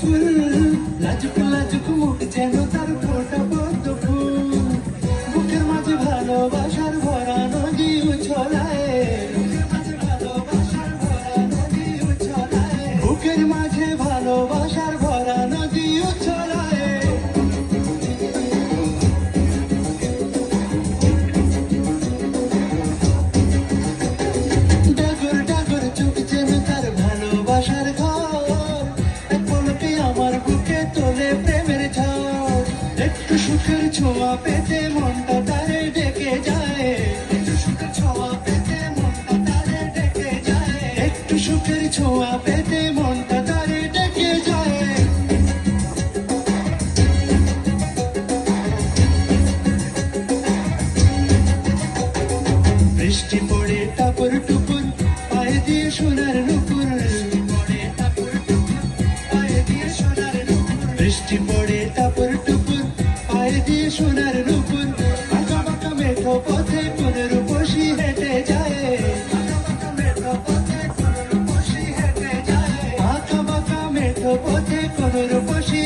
চুল লাজুক লাজুক মুখ তার ফোটা পদ্ম বুকের মাঝে ভালোবাসার ভরা নদী উছলায় বুকের মাঝে ভালোবাসার ছোঁয়া পেতে মনটা তারে ডেকে যায়। একটু সুখের ছোঁয়া পেতে মনটা তারে ডেকে যায়। একটু সুখের ছোঁয়া পেতে মনটা তারে ডেকে যায়। বৃষ্টি পড়ে টাপুর টুপুর পায়ে দিয়ে সোনার নুপুর। বৃষ্টি পড়ে তারপর টুপুর পায়ের দিয়ে সোনার রূপন বাঁকা বাঁকা মেঠো পথে কোন রূপসী হেঁটে যায়। বাঁকা বাঁকা মেঠো পথে কোন রূপসী